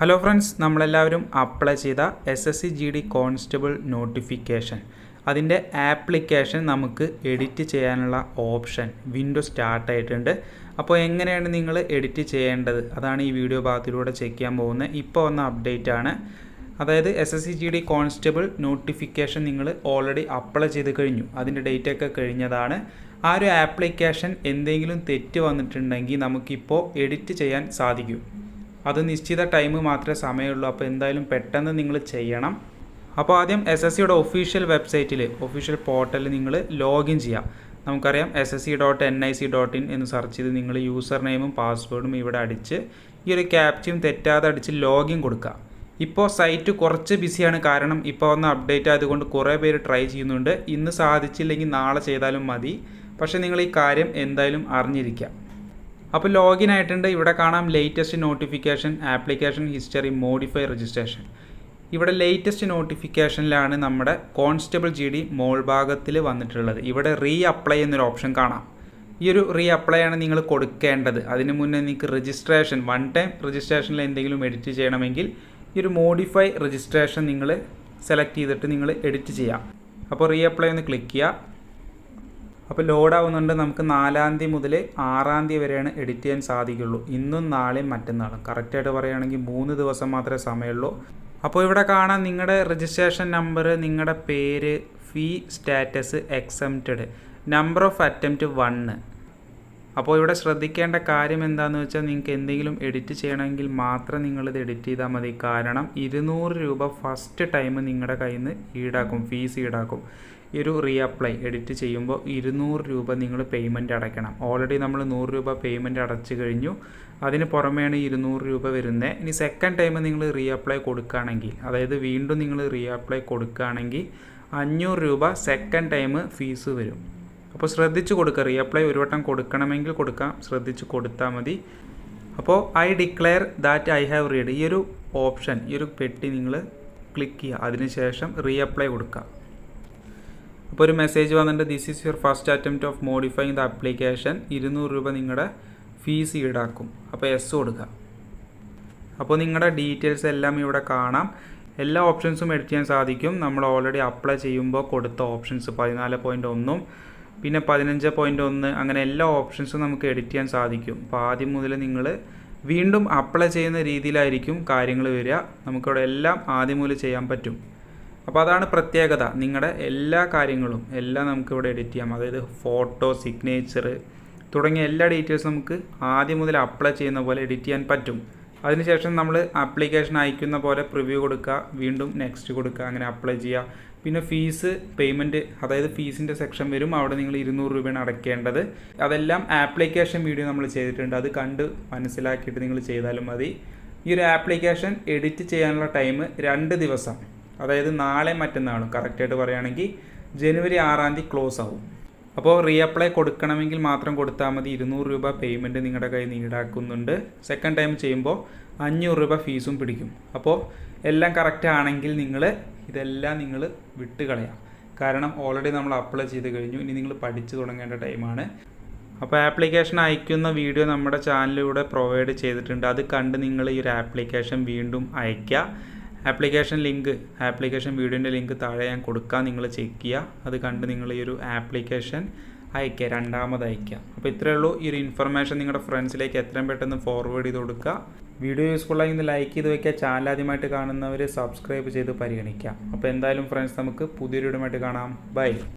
Hello friends നമ്മളെല്ലാവരും apply ചെയ്ത S S C G D constable notification അതിന്റെ application നമുക്ക് എഡിറ്റ് ചെയ്യാനുള്ള ഓപ്ഷൻ വിൻഡോ സ്റ്റാർട്ട് ആയിട്ടുണ്ട്. അപ്പോൾ എങ്ങനെയാണ് നിങ്ങൾ എഡിറ്റ് ചെയ്യേണ്ടത്? അതാണ് ഈ വീഡിയോ ഭാഗത്തിലൂടെ ചെക്ക് ചെയ്യാൻ പോകുന്നത്. ഇപ്പോൾ വന്ന അപ്ഡേറ്റ് ആണ്. അതായത് S S C G D constable notification നിങ്ങൾ ഓൾറെഡി അപ്ലൈ ചെയ്ത് കഴിഞ്ഞു. അതിന്റെ ഡേറ്റ് ഒക്കെ കഴിഞ്ഞതാണ്. ആ ഒരു ആപ്ലിക്കേഷൻ എന്തെങ്കിലും തെറ്റ് വന്നിട്ടുണ്ടെങ്കിൽ നമുക്കിപ്പോൾ എഡിറ്റ് ചെയ്യാൻ സാധിക്കും. അത് നിശ്ചിത ടൈം മാത്രമേ സമയമുള്ളൂ. അപ്പോൾ എന്തായാലും പെട്ടെന്ന് നിങ്ങൾ ചെയ്യണം. അപ്പോൾ ആദ്യം എസ് എസ് സിയുടെ ഒഫീഷ്യൽ വെബ്സൈറ്റിൽ ഒഫീഷ്യൽ പോർട്ടലിൽ നിങ്ങൾ ലോഗിൻ ചെയ്യാം. നമുക്കറിയാം S S C dot N I C dot in എന്ന് സെർച്ച് ചെയ്ത് നിങ്ങൾ യൂസർ നെയിമും പാസ്വേഡും ഇവിടെ അടിച്ച് ഈ ഒരു ക്യാപ്ചയും തെറ്റാതെ അടിച്ച് ലോഗിൻ കൊടുക്കുക. ഇപ്പോൾ സൈറ്റ് കുറച്ച് ബിസിയാണ് കാരണം ഇപ്പോൾ വന്ന അപ്ഡേറ്റ് ആയതുകൊണ്ട് കുറേ പേര് ട്രൈ ചെയ്യുന്നുണ്ട്. ഇന്ന് സാധിച്ചില്ലെങ്കിൽ നാളെ ചെയ്താലും മതി. പക്ഷേ നിങ്ങൾ ഈ കാര്യം എന്തായാലും അറിഞ്ഞിരിക്കുക. അപ്പോൾ ലോഗിൻ ആയിട്ടുണ്ട്. ഇവിടെ കാണാം latest notification application history modify registration ഇവിടെ ലേറ്റസ്റ്റ് നോട്ടിഫിക്കേഷനിലാണ് നമ്മുടെ കോൺസ്റ്റബിൾ ജി ഡി മോൾ ഭാഗത്തിൽ വന്നിട്ടുള്ളത്. ഇവിടെ റീ അപ്ലൈ എന്നൊരു ഓപ്ഷൻ കാണാം. ഈ ഒരു റീ അപ്ലൈ ആണ് നിങ്ങൾ കൊടുക്കേണ്ടത്. അതിന് മുന്നേ നിങ്ങൾക്ക് രജിസ്ട്രേഷൻ വൺ ടൈം രജിസ്ട്രേഷനിൽ എന്തെങ്കിലും എഡിറ്റ് ചെയ്യണമെങ്കിൽ ഈ ഒരു മോഡിഫൈ രജിസ്ട്രേഷൻ നിങ്ങൾ സെലക്ട് ചെയ്തിട്ട് നിങ്ങൾ എഡിറ്റ് ചെയ്യാം. അപ്പോൾ റീ അപ്ലൈ ഒന്ന് ക്ലിക്ക് ചെയ്യുക. അപ്പോൾ ലോഡ് ആവുന്നുണ്ട് നമുക്ക് നാലാം തീയതി മുതൽ ആറാം തീയതി വരെയാണ് എഡിറ്റ് ചെയ്യാൻ സാധിക്കുള്ളൂ. ഇന്നും നാളെയും മറ്റന്നാളും. കറക്റ്റായിട്ട് പറയുകയാണെങ്കിൽ മൂന്ന് ദിവസം മാത്രമേ സമയമുള്ളൂ. അപ്പോൾ ഇവിടെ കാണാം നിങ്ങളുടെ രജിസ്ട്രേഷൻ നമ്പർ നിങ്ങളുടെ പേര് fee status exempted number of attempt one അപ്പോൾ ഇവിടെ ശ്രദ്ധിക്കേണ്ട കാര്യം എന്താണെന്ന് വെച്ചാൽ നിങ്ങൾക്ക് എന്തെങ്കിലും എഡിറ്റ് ചെയ്യണമെങ്കിൽ മാത്രം നിങ്ങളിത് എഡിറ്റ് ചെയ്താൽ മതി. കാരണം ഇരുന്നൂറ് രൂപ ഫസ്റ്റ് ടൈം നിങ്ങളുടെ കയ്യിൽ നിന്ന് ഈടാക്കും ഫീസ് ഈടാക്കും. ഈ ഒരു റീഅപ്ലൈ എഡിറ്റ് ചെയ്യുമ്പോൾ ഇരുന്നൂറ് രൂപ നിങ്ങൾ പേയ്മെന്റ് അടയ്ക്കണം. ഓൾറെഡി നമ്മൾ നൂറ് രൂപ പേയ്മെന്റ് അടച്ചു കഴിഞ്ഞു. അതിന് പുറമെയാണ് ഇരുന്നൂറ് രൂപ വരുന്നത് ഇനി സെക്കൻഡ് ടൈം നിങ്ങൾ റീഅപ്ലൈ കൊടുക്കുകയാണെങ്കിൽ അതായത് വീണ്ടും നിങ്ങൾ റീഅപ്ലൈ കൊടുക്കുകയാണെങ്കിൽ അഞ്ഞൂറ് രൂപ സെക്കൻഡ് ടൈം ഫീസ് വരും. അപ്പോൾ ശ്രദ്ധിച്ച് കൊടുക്കുക. റീഅപ്ലൈ ഒരു വട്ടം കൊടുക്കണമെങ്കിൽ കൊടുക്കാം. ശ്രദ്ധിച്ച് കൊടുത്താൽ മതി. അപ്പോൾ I declare that I have read ഈ ഒരു ഓപ്ഷൻ ഈ ഒരു പെട്ടി നിങ്ങൾ ക്ലിക്ക് ചെയ്യുക. അതിനുശേഷം റീഅപ്ലൈ കൊടുക്കുക. അപ്പോൾ ഒരു മെസ്സേജ് വന്നിട്ട് this is your first attempt of modifying the application ഇരുന്നൂറ് രൂപ നിങ്ങളുടെ ഫീസ് ഈടാക്കും. അപ്പോൾ എസ് കൊടുക്കുക. അപ്പോൾ നിങ്ങളുടെ ഡീറ്റെയിൽസ് എല്ലാം ഇവിടെ കാണാം. എല്ലാ ഓപ്ഷൻസും എഡിറ്റ് ചെയ്യാൻ സാധിക്കും. നമ്മൾ ഓൾറെഡി അപ്ലൈ ചെയ്യുമ്പോൾ കൊടുത്ത ഓപ്ഷൻസ് പതിനാല് പോയിന്റ് ഒന്നും. പിന്നെ പതിനഞ്ച് പോയിന്റ് ഒന്ന് അങ്ങനെ എല്ലാ ഓപ്ഷൻസും നമുക്ക് എഡിറ്റ് ചെയ്യാൻ സാധിക്കും. അപ്പോൾ ആദ്യം മുതൽ നിങ്ങൾ വീണ്ടും അപ്ലൈ ചെയ്യുന്ന രീതിയിലായിരിക്കും കാര്യങ്ങൾ വരിക. നമുക്കിവിടെ എല്ലാം ആദ്യം മുതൽ ചെയ്യാൻ പറ്റും. അപ്പോൾ അതാണ് പ്രത്യേകത. നിങ്ങളുടെ എല്ലാ കാര്യങ്ങളും എല്ലാം നമുക്കിവിടെ എഡിറ്റ് ചെയ്യാം. അതായത് ഫോട്ടോ സിഗ്നേച്ചർ തുടങ്ങിയ എല്ലാ ഡീറ്റെയിൽസും നമുക്ക് ആദ്യം മുതൽ അപ്ലൈ ചെയ്യുന്ന പോലെ എഡിറ്റ് ചെയ്യാൻ പറ്റും. അതിനുശേഷം നമ്മൾ ആപ്ലിക്കേഷൻ അയക്കുന്ന പോലെ പ്രിവ്യൂ കൊടുക്കുക. വീണ്ടും നെക്സ്റ്റ് കൊടുക്കുക. അങ്ങനെ അപ്ലൈ ചെയ്യുക. പിന്നെ ഫീസ് പേയ്മെന്റ് അതായത് ഫീസിന്റെ സെക്ഷൻ വരും. അവിടെ നിങ്ങൾ ഇരുന്നൂറ് രൂപയാണ് അടയ്ക്കേണ്ടത്. അതെല്ലാം ആപ്ലിക്കേഷൻ വീഡിയോ നമ്മൾ ചെയ്തിട്ടുണ്ട്. അത് കണ്ട് മനസ്സിലാക്കിയിട്ട് നിങ്ങൾ ചെയ്താലും മതി. ഈ ഒരു ആപ്ലിക്കേഷൻ എഡിറ്റ് ചെയ്യാനുള്ള ടൈം രണ്ട് ദിവസം. അതായത് നാളെ മറ്റന്നാളും. കറക്റ്റായിട്ട് പറയുകയാണെങ്കിൽ ജനുവരി ആറാം തീയതി ക്ലോസ് ആവും. അപ്പോൾ റീഅപ്ലൈ കൊടുക്കണമെങ്കിൽ മാത്രം കൊടുത്താൽ മതി. ഇരുന്നൂറ് രൂപ പേയ്മെന്റ് നിങ്ങളുടെ കയ്യിൽ നിന്ന് ഈടാക്കുന്നുണ്ട്. സെക്കൻഡ് ടൈം ചെയ്യുമ്പോൾ അഞ്ഞൂറ് രൂപ ഫീസും പിടിക്കും. അപ്പോൾ എല്ലാം കറക്റ്റ് ആണെങ്കിൽ നിങ്ങൾ ഇതെല്ലാം നിങ്ങൾ വിട്ട് കളയാം. കാരണം ഓൾറെഡി നമ്മൾ അപ്ലൈ ചെയ്ത് കഴിഞ്ഞു. ഇനി നിങ്ങൾ പഠിച്ചു തുടങ്ങേണ്ട ടൈമാണ് അപ്പോൾ ആപ്ലിക്കേഷൻ അയക്കുന്ന വീഡിയോ നമ്മുടെ ചാനലിലൂടെ പ്രൊവൈഡ് ചെയ്തിട്ടുണ്ട്. അത് കണ്ട് നിങ്ങൾ ഈ ഒരു ആപ്ലിക്കേഷൻ വീണ്ടും അയയ്ക്കുക. ആപ്ലിക്കേഷൻ ലിങ്ക് ആപ്ലിക്കേഷൻ വീഡിയോന്റെ ലിങ്ക് താഴെ ഞാൻ കൊടുക്കാം. നിങ്ങൾ ചെക്ക് ചെയ്യുക. അത് കണ്ട് നിങ്ങൾ ഈ ഒരു ആപ്ലിക്കേഷൻ അയക്കുക. രണ്ടാമത് അയക്കുക. അപ്പോൾ ഇത്രയേ ഉള്ളൂ. ഈ ഒരു ഇൻഫർമേഷൻ നിങ്ങളുടെ ഫ്രണ്ട്സിലേക്ക് എത്രയും പെട്ടെന്ന് ഫോർവേഡ് ചെയ്ത് കൊടുക്കുക. വീഡിയോ യൂസ്ഫുൾ ആയി ലൈക്ക് ചെയ്ത് വയ്ക്കുക ചാനൽ ആദ്യമായിട്ട് കാണുന്നവർ സബ്സ്ക്രൈബ് ചെയ്ത് പരിഗണിക്കാം അപ്പോൾ എന്തായാലും ഫ്രണ്ട്സ് നമുക്ക് പുതിയൊരു വീഡിയോ കാണാം. ബൈ